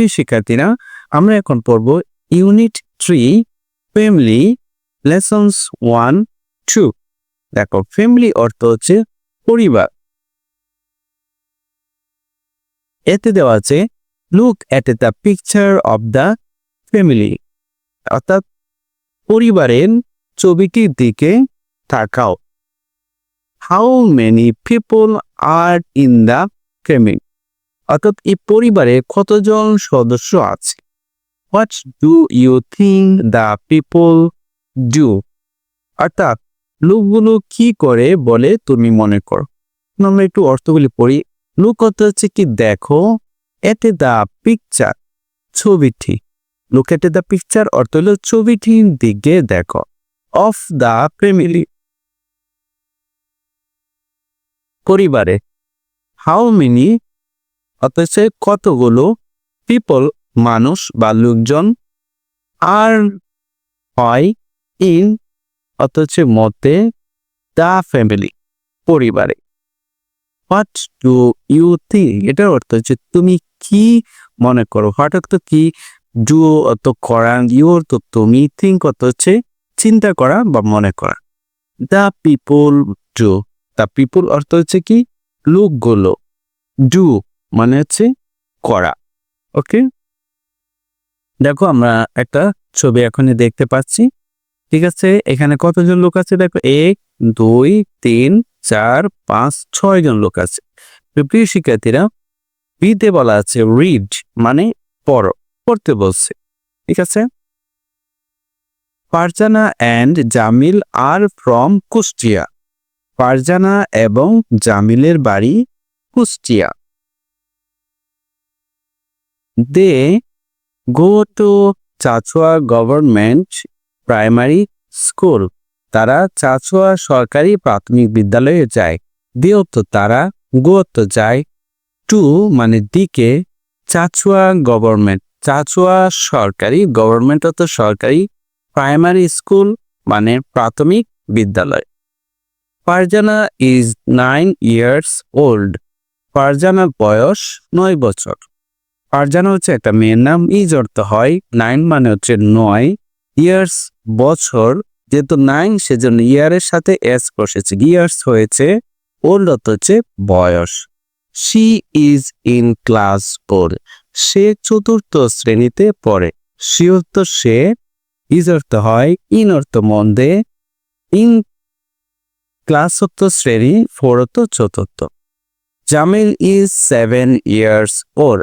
প্রিয় শিক্ষার্থীরা আমরা এখন পড়ব unit three, family lessons one, two. দেখো, ফ্যামিলি অর্থ হচ্ছে পরিবার। এতে দেওয়া আছে look at the picture of the family অর্থাৎ, পরিবারের ছবিটির দিকে তাকাও। How many people are in the family অর্থাৎ এই পরিবারে কতজন সদস্য আছে? What do you think the people do অর্থাৎ লোকগুলো কি করে বলে তুমি মনে করো? আমরা একটু অর্থগুলি পড়ি। লুক অর্থ হচ্ছে কি, দেখো, এতে দ্য পিকচার ছবিটি। লুক এট দ্য পিকচার অর্থ হলো ছবিটির দিকে দেখো। অফ দ্য ফ্যামিলি পরিবারে। হাউ মেনি অথচ কতগুলো পিপল মানুষ বা লোকজন আর হয় ইন, অথচ মতে দ্য ফ্যামিলি, পরিবারে। হোয়াট ডু ইউ থিঙ্ক এটার অর্থ হচ্ছে, তুমি কি মনে করো? হোয়াট অর্থ কি ডু অর্থ করা ইউ অর্থ তুমি থিঙ্ক অর্থ হচ্ছে চিন্তা করা বা মনে করা। The people do the people অর্থ হচ্ছে কি? লোকগুলো ডু মানে হচ্ছে করা, ওকে? দেখো আমরা একটা ছবি এখনই দেখতে পাচ্ছি, ঠিক আছে? এখানে কতজন লোক আছে? দেখো, এক, দুই, তিন, চার, পাঁচ, ছয় জন লোক আছে। প্রিয় শিক্ষার্থীরা, বিতে বলা আছে রিড মানে পড়ো, পড়তে বলছে, ঠিক আছে? Farzana and Jamil are from Kushtia. Farzana এবং জামিলের বাড়ি Kushtia. They go to Chachua government primary school তারা চাচুয়া সরকারি প্রাথমিক বিদ্যালয়ে যায়। দে অর্থ তারা গো অর্থ যায়। টু মানে দিকে চাচুয়া গভর্নমেন্ট চাচুয়া সরকারি গভর্নমেন্ট অর্থ সরকারি প্রাইমারি স্কুল মানে প্রাথমিক বিদ্যালয়। Farzana is nine years old ফারজানার বয়স নয় বছর। ফারজানা হচ্ছে একটা মেয়ের নাম ইজ অর্থ হয় নাইন মানে হচ্ছে নয় ইয়ার্স বছর, যেহেতু নাইন সেজন্য ইয়ারের সাথে এস বসেছে, ইয়ার্স হয়েছে ওল্ড অর্থ হচ্ছে বয়স। She is in class four সে চতুর্থ শ্রেণীতে পড়ে সি অর্থ সে ইজ অর্থ হয় ইন অর্থ মন্দে ইন ক্লাস অর্থ শ্রেণি ফোর অর্থ চতুর্থ। জামিল ইজ সেভেন ইয়ার্স ওর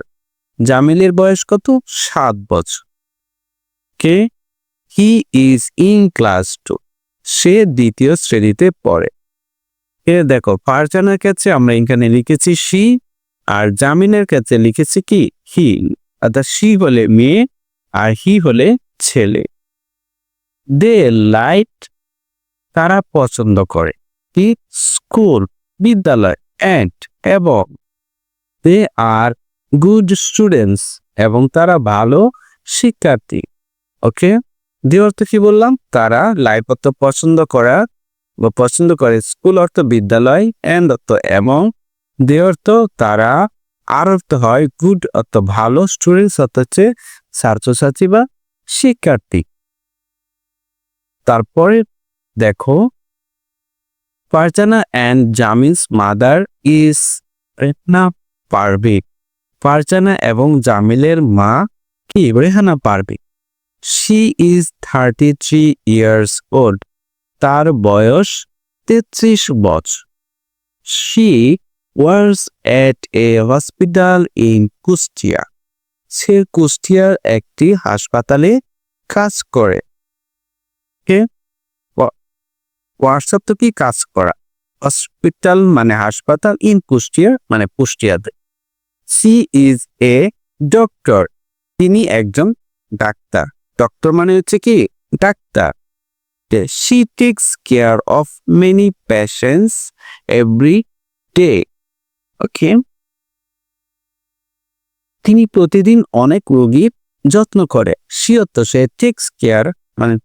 জামিলের বয়স কত? সাত বছর। কে? He is in class two সে দ্বিতীয় শ্রেণীতে পড়ে। এ দেখো, ফারজানার কাছে আমরা এখানে লিখেছি সি আর জামিনের কাছে লিখেছি কি? হি অর্থাৎ সি হলে মেয়ে আর হি হলে ছেলে। দে লাইট তারা পছন্দ করে। কি স্কুল বিদ্যালয় অ্যান্ড এবং। দে আর গুড স্টুডেন্টস এবং তারা ভালো শিক্ষার্থী ওকে দ্বিতীয় অর্থ কি বললাম? তারা লাইফ অর্থ পছন্দ করা বা পছন্দ করে স্কুল অর্থ বিদ্যালয় অ্যান্ড অর্থ এবং দে অর্থ তারা আর অর্থ হয় গুড অর্থ ভালো স্টুডেন্টস অর্থ হচ্ছে ছাত্রছাত্রী বা শিক্ষার্থী। তারপরে দেখো Farzana and Jamil's mother is Rehana Parvin Farzana এবং জামিলের মা কি? রেহানা পারবে she is thirty three years old তার বয়স তেত্রিশ বছর। She works at a hospital in Kushtia. সে কুষ্টিয়ার একটি হাসপাতালে কাজ করে। হোয়াটসঅ্যাপ তো কি কাজ করা? হসপিটাল মানে হাসপাতাল ইন কুষ্টিয়া মানে কুষ্টিয়াতে। She is a doctor. তিনি একজন ডাক্তার। ডক্টর মানে হচ্ছে কি? Doctor. She takes care of many patients every day okay তিনি প্রতিদিন অনেক রোগীর যত্ন করে। সি অর্থ সে টেক্স কেয়ার মানে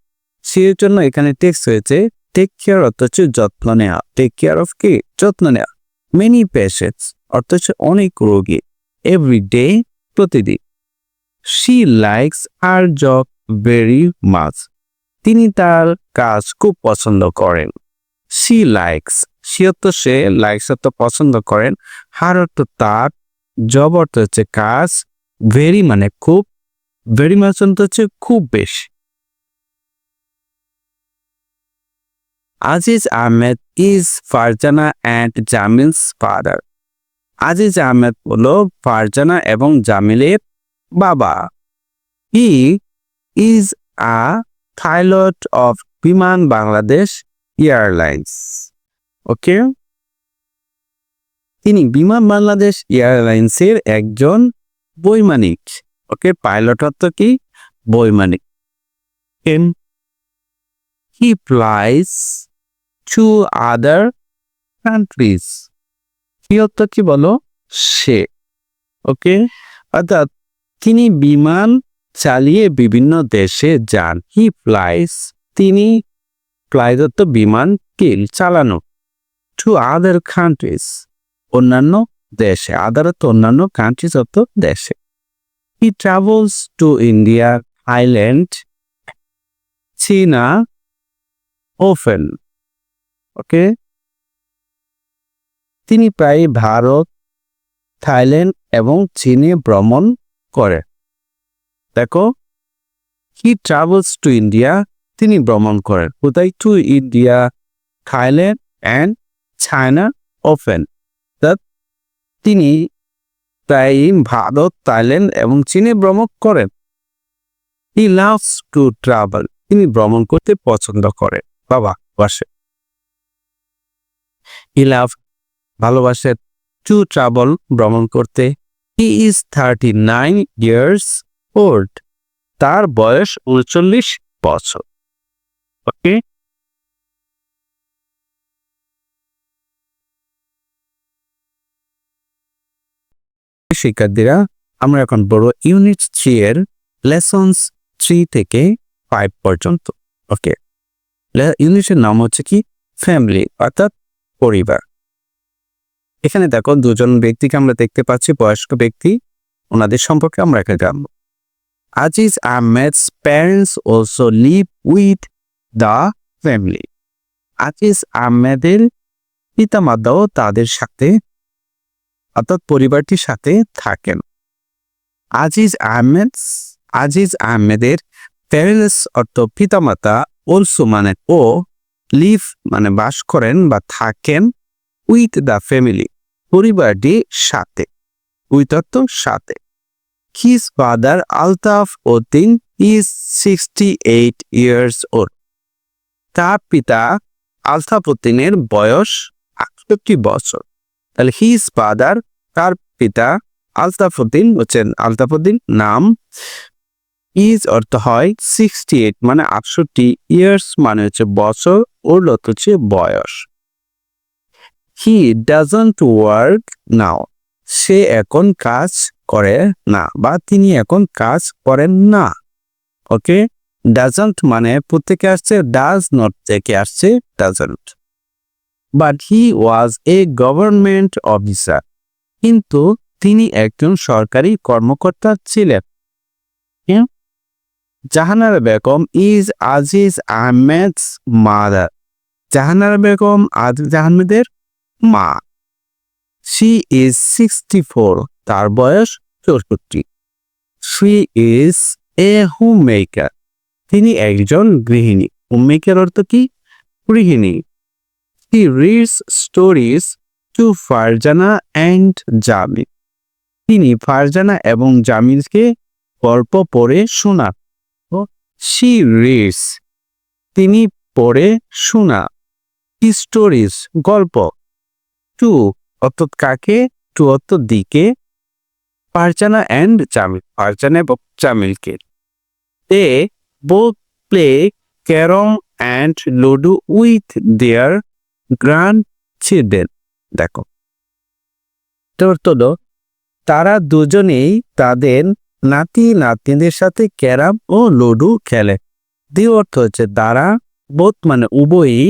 সি এর জন্য এখানে টেক্স হয়েছে। টেক কেয়ার অর্থ হচ্ছে যত্ন নেওয়া টেক কেয়ার অফ কি? যত্ন নেওয়া মেনি পেশেন্টস অর্থ হচ্ছে অনেক রোগী। এভরি ডে প্রতিদিন। She likes her job very much তিনি তার কাজ খুব পছন্দ করেন। শি লাইকস সি অর্থ সে লাইকস অর্থ পছন্দ করেন। হার অর্থ তার জব অর্থ হচ্ছে কাজ ভেরি মানে খুব ভেরি মাচ অর্থ হচ্ছে খুব বেশি। Aziz Ahmed is Farzana and Jamil's father Aziz Ahmed হলো ফারজানা এবং জামিলের বাবা। He is a pilot of Biman Bangladesh airlines. ওকে তিনি বিমান বাংলাদেশ এয়ারলাইন্সের একজন বৈমানিক। ওকে পাইলট অর্থ কি? বৈমানিক। And he flies to other countries অর্থ কি বলো? সে। ওকে অর্থাৎ তিনি বিমান চালিয়ে বিভিন্ন দেশে যান। হি ফ্লাইস তিনি অর্থ বিমান কিল চালানো। টু আদার কান্ট্রিজ অন্যান্য দেশে। আদার অর্থ অন্যান্য কান্ট্রিজ অর্থ দেশে। He travels to India island চীনা ওফেন ওকে তিনি প্রায় ভারত, থাইল্যান্ড এবং চীনে ভ্রমণ করে। দেখো হি ট্রাভেলস টু ইন্ডিয়া তিনি ভ্রমণ করেন। কোথায়? To India Thailand and China often তিনি প্রায় ভারত, থাইল্যান্ড এবং চীনে ভ্রমণ করেন। হি লাভস টু ট্রাভেল তিনি ভ্রমণ করতে পছন্দ করেন বাবা, বাসে। হি লাভ ভালোবাসে টু ট্রাভেল ভ্রমণ করতে। He is thirty nine years old তার বয়স উনচল্লিশ বছর। ওকে শিক্ষার্থীরা, আমরা এখন বড় ইউনিট থ্রি এর লেসন্স থ্রি থেকে ফাইভ পর্যন্ত। ওকে ইউনিটের নাম হচ্ছে কি? ফ্যামিলি অর্থাৎ পরিবার। এখানে দেখো দুজন ব্যক্তিকে আমরা দেখতে পাচ্ছি, বয়স্ক ব্যক্তি। ওনাদের সম্পর্কে আমরা এখানে জানব। Aziz Ahmed's parents also live with the family Aziz আহমেদের পিতামাতাও তাদের সাথে, অর্থাৎ পরিবারটির সাথে থাকেন। আজিজ আহমেদ, আজিজ আহমেদের প্যারেন্টস অর্থ পিতামাতা অলসো মানে ও লিভ মানে বাস করেন বা থাকেন উইথ দ্য ফ্যামিলি পরিবারটির সাথে অর্থ সাথে his father Altaf Uddin is sixty eight years old তার পিতা আলতাফ উদ্দিনের বয়স আটষট্টি বছর। তাহলে হিজ ফাদার তার পিতা আলতাফুদ্দিন হচ্ছেন আলতাফুদ্দিন নাম ইজ অর্থ হয় সিক্সটি এইট মানে আটষট্টি ইয়ার্স মানে হচ্ছে বছর, ওর অর্থ হচ্ছে বয়স। হি ডাজন্ট ওয়ার্ক নাও সে এখন কাজ করে না বা তিনি এখন কাজ করেন না। ওকে ডাজন্ট মানে প্রত্যেকে আসছে ডাজ নট থেকে আসছে doesn't but he was a government officer কিন্তু তিনি একজন সরকারি কর্মকর্তা ছিলেন। জাহানারা বেগম ইজ আজিজ আহমেদস মাদার জাহানারা বেগম আজিজ আহমেদের মা। শি ইজ সিক্সটি ফোর তার বয়স চৌষট্টি। She is a homemaker তিনি একজন গৃহিণী। হোম মেকার অর্থ কি? গৃহিণী। He reads stories to Farzana and Jamil তিনি ফারজানা এবং জামিনকে গল্প পড়ে শোনান শি রিডস তিনি পড়ে শোনা। স্টোরিজ গল্প। টু অর্থাৎ কাকে? টু অর্থ দিকে। পারচানা অ্যান্ড চামিল পারচানা এবং জামিলকে। They both play carrom and ludo with their grandchildren দেখো হলো, তারা দুজনেই তাদের নাতি নাতনিদের সাথে ক্যারাম ও লুডু খেলে। দ্বি অর্থ হচ্ছে, তারা বোধ মানে উভয়ই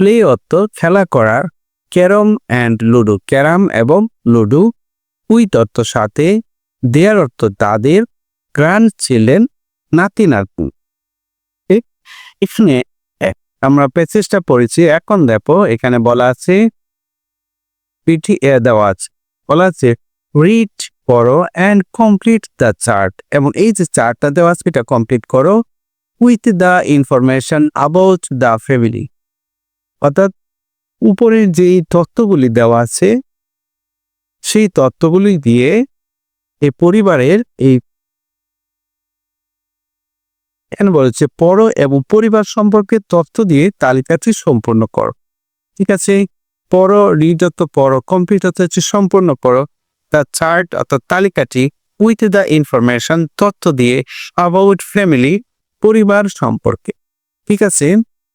প্লে অর্থ খেলা করার ক্যারম অ্যান্ড লুডু। ক্যারাম এবং লুডু উইথ অর্থ সাথে দেয়ার অর্থ তাদের গ্র্যান্ড ছিলেন নাতি নাতনি? এখানে আমরা প্যাসেজটা পড়েছি। এখন দেখো এখানে বলা আছে, পিঠি এ দেওয়া আছে। বলা আছে রিড করো অ্যান্ড কমপ্লিট দ্য চার্ট এবং এই যে চার্টটা দেওয়া আছে, এটা কমপ্লিট করো with the information about the family অর্থাৎ উপরে যেই তত্ত্বগুলি দেওয়া আছে, সেই তত্ত্বগুলি দিয়ে এই পরিবারের এই এখানে বলেছে পড়ো এবং পরিবার সম্পর্কে তথ্য দিয়ে তালিকাটি সম্পূর্ণ করো। ঠিক আছে? পর রিড পর অর্থ হচ্ছে সম্পূর্ণ করো দ্য চার্ট অর্থাৎ তালিকাটি উইথ দ্য ইনফরমেশন তথ্য দিয়ে অ্যাবাউট ফ্যামিলি পরিবার সম্পর্কে। ঠিক আছে?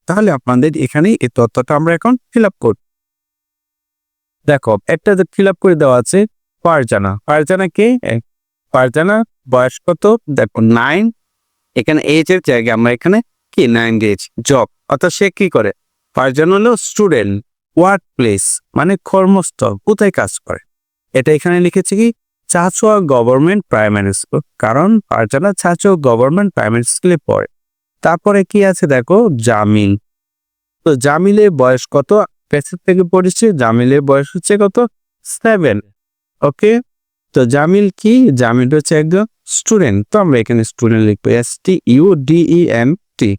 তাহলে আপনাদের এখানে এই তথ্যটা আমরা এখন ফিল আপ করব দেখো, একটা ফিল আপ করে দেওয়া আছে, পারজানা। পারজানা কে? পারজানা, বয়স কত? দেখো নাইন এখানে এজ এর জায়গায় আমরা এখানে কি? নাইন এজ জব অর্থাৎ সে কি করে? পারজানা হলো স্টুডেন্ট ওয়ার্ক প্লেস মানে কর্মস্থল। কোথায় কাজ করে? এটা এখানে লিখেছে কি? চাচুয়া গভর্নমেন্ট প্রাইমারি স্কুল কারণ পারজানা চাচুয়া গভর্নমেন্ট প্রাইমারি স্কুলে পড়ে। তারপরে কি আছে দেখো? জামিল। তো জামিলের বয়স কত? পেছন থেকে পড়েছে, জামিলের বয়স হচ্ছে কত? Seven okay? তো জামিল কি? জামিল হচ্ছে একজন স্টুডেন্ট তো আমরা এখানে স্টুডেন্ট লিখব S T U D E N T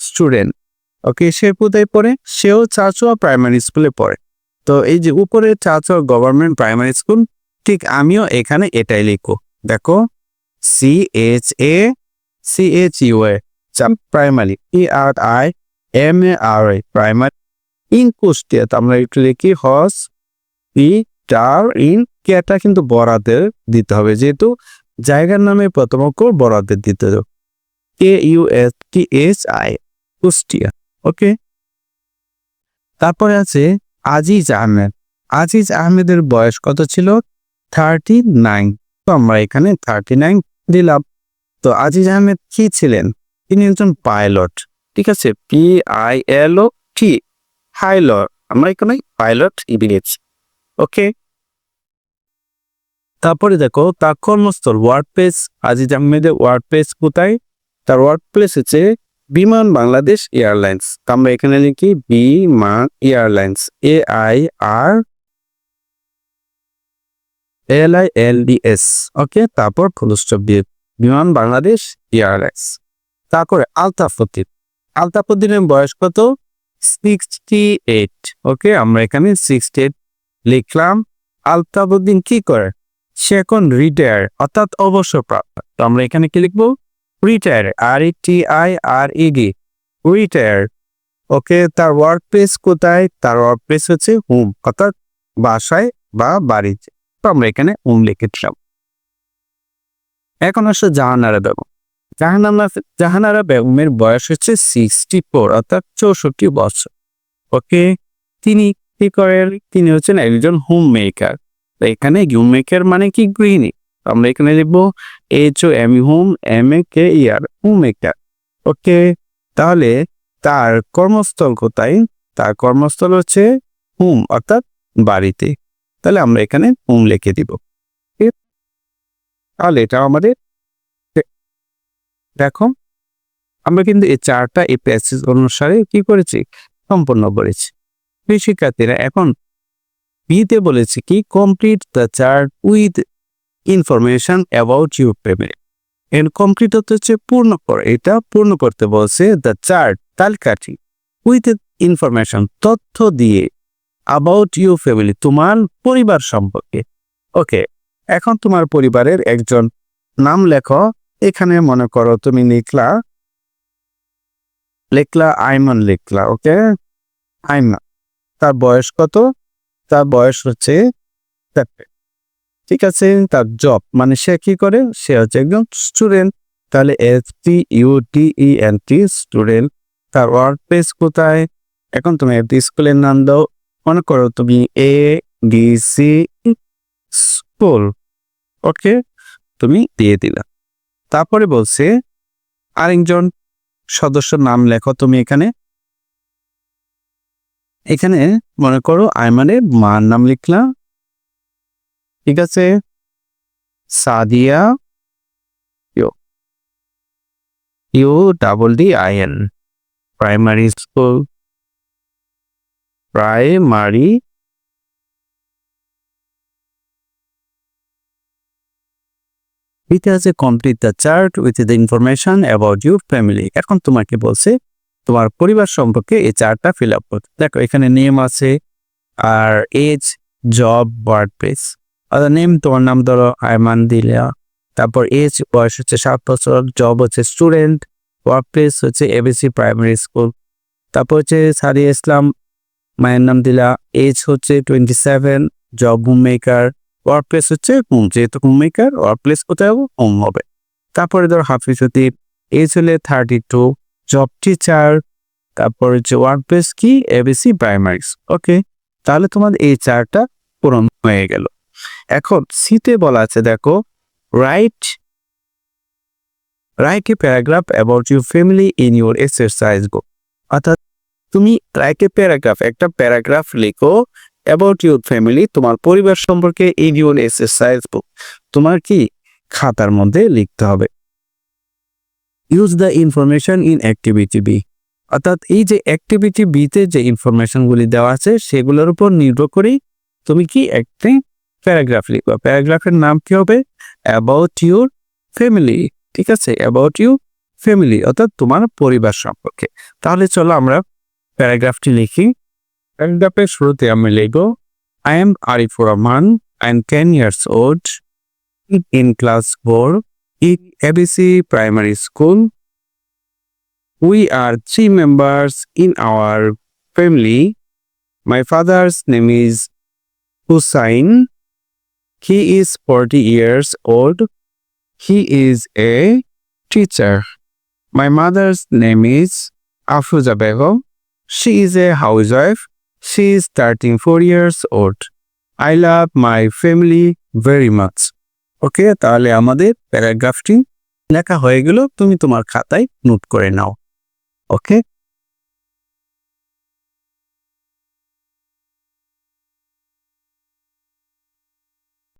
student okay, সে কোথায় পড়ে? সেও চাচুয়া প্রাইমারি স্কুলে পড়ে। তো এই যে উপরে চাচুয়া গভর্নমেন্ট প্রাইমারি স্কুল ঠিক আমিও এখানে এটাই লিখব। দেখো C H A C H U A primary E R I M A R I primary in Kushtia আমরা একটু লিখি, হস, পি টার ইন কেটা কিন্তু বরাদের দিতে হবে, যেহেতু জায়গার নামে প্রথম অক্ষর বরাদের দিতে হবে। K U S T S I Kushtia okay তারপরে আছে আজিজ আহমেদ। আজিজ আহমেদের বয়স কত ছিল? থার্টি নাইন তো আমরা এখানে থার্টি নাইন দিলাম। তো আজিজ আহমেদ কি ছিলেন? তিনি একজন পাইলট ঠিক আছে? P I L O T pilot আমরা এখানে পাইলট ইবিনেছি ওকে তারপরে দেখো, তার কর্মস্থল ওয়ার্ড প্লেস আজিজ আহমেদের ওয়ার্ড প্লেস কোথায়? তার ওয়ার্ক প্লেস হচ্ছে বিমান বাংলাদেশ এয়ারলাইন্স। আমরা এখানে লিখি Biman airlines A I R L I L D S okay তারপর ফুলস্টপ দিয়ে বিমান বাংলাদেশ এয়ারলাইন্স। তারপরে আলতাফুদ্দিন আলতাফুদ্দিনের বয়স কত? সিক্সটি এইট ওকে, আমরা এখানে সিক্সটি এইট লিখলাম। আলতাফুদ্দিন কি করে? সে এখন রিটায়ার অর্থাৎ অবসরপ্রাপ্ত। তো আমরা এখানে কি লিখব? Retire R E T I R E D retire okay, তার ওয়ার্ক প্লেস কোথায়? তার ওয়ার্ক প্লেস হচ্ছে হোম অর্থাৎ বাসায় বা বাড়িতে। তো আমরা এখানে হোম লিখেছিলাম এখন আসলে জাহানারা বেগম জাহানারা জাহানারা বেগমের বয়স হচ্ছে সিক্সটি ফোর অর্থাৎ চৌষট্টি বছর। ওকে? তিনি কি করেন? তিনি হচ্ছেন একজন হোম মেকার তো এখানে হোম মেকার মানে কি গৃহিণী? আমরা এখানে লিখব H O M home M A K E R home maker okay? তাহলে তার কর্মস্থল কোথায়? তার কর্মস্থল হচ্ছে হোম অর্থাৎ বাড়িতে। তাহলে আমরা এখানে হোম লিখে দিব। তাহলে এটা আমাদের দেখো, আমরা কিন্তু এই চারটা এই প্যাসেজ অনুসারে কি করেছি? সম্পন্ন করেছি। শিক্ষার্থীরা এখন বিতে বলেছে কি complete the chart with information about your payment এর কমপ্লিট হতে হচ্ছে পূর্ণ কর। এটা পূর্ণ করতে বলছে দ্য চার্ট তালিকাটি উইথ ইনফরমেশন তথ্য দিয়ে অ্যাবাউট ইউর ফ্যামিলি তোমার পরিবার সম্পর্কে। ওকে এখন তোমার পরিবারের একজন নাম লেখো। এখানে মনে করো তুমি লিখলা লিখলা আইমান লিখলা, ওকে? আইমান তার বয়স কত? তার বয়স হচ্ছে ঠিক আছে? তার জব মানে সে কি করে? সে হচ্ছে একজন স্টুডেন্ট তাহলে S T U T E N T student তার ওয়ার্ক প্লেস কোথায়? এখন তুমি একটি স্কুলের নাম দাও। মনে করো তুমি A D C school okay? তুমি দিয়ে দিলা। তারপরে বলছে, আরেকজন সদস্যর নাম লেখো তুমি এখানে। এখানে মনে করো আইমানের মার নাম লিখলাম। ঠিক আছে? Sadia, U U double D I N, primary school, primary It has a complete the chart with the information about your family. এখন তোমাকে বলছে, তোমার পরিবার সম্পর্কে এই চার্টটা ফিল আপ করতে। দেখো, এখানে নেম আছে, আর এজ জব ওয়ার্ড প্লেস আর নেম তোমার নাম ধরো, আয়মান দিলা তারপর এজ বয়স হচ্ছে সাত বছর জব হচ্ছে স্টুডেন্ট ওয়ার্ক প্লেস হচ্ছে এবিসি প্রাইমারি স্কুল তারপর হচ্ছে সারিয়া ইসলাম, মায়ের নাম দিলা। এজ হচ্ছে twenty seven job home maker work place হচ্ছে হোম যেহেতু হোম মেকার ওয়ার্ক প্লেস কোথায় হবে। হোম হবে তারপরে ধর হাফিজ হতিব এজ হলে থার্টি টু জব টিচার তারপর হচ্ছে ওয়ার্ক প্লেস কি এবিসি প্রাইমারি ওকে তাহলে তোমার এই চারটা পূরণ হয়ে গেল। এখন সিতে বলা আছে, দেখো write write a paragraph about your family in your exercise go অর্থাৎ তুমি রাইট এ প্যারাগ্রাফ একটা প্যারাগ্রাফ লিখো অ্যাবাউট ইউর ফ্যামিলি তোমার পরিবার সম্পর্কে ইউর এক্সারসাইজ বুক তোমার কি খাতার মধ্যে লিখতে হবে। Use the information in activity B অর্থাৎ এই যে অ্যাক্টিভিটি বিতে যে ইনফরমেশনগুলি দেওয়া আছে, সেগুলোর উপর নির্ভর করেই তুমি কি একটি প্যারাগ্রাফ লিখবা। প্যারাগ্রাফের নাম কি হবে? অ্যাবাউট ইউর ফ্যামিলি ঠিক আছে? অ্যাবাউট ইউ ফ্যামিলি অর্থাৎ তোমার পরিবার সম্পর্কে। তাহলে চলো আমরা প্যারাগ্রাফটি লিখি। এলডাপের শুরুতে আমি Lego I am Arifur Rahman I am ten years old in class four in ABC primary school we are three members in our family my father's name is Hussain he is forty years old he is a teacher my mother's name is Afuja Begum she is a housewife She is 34 years old. I love my family very much. Okay তাহলে আমাদের প্যারাগ্রাফটি লেখা হয়ে গেল, তুমি তোমার খাতায় note করে নাও ওকে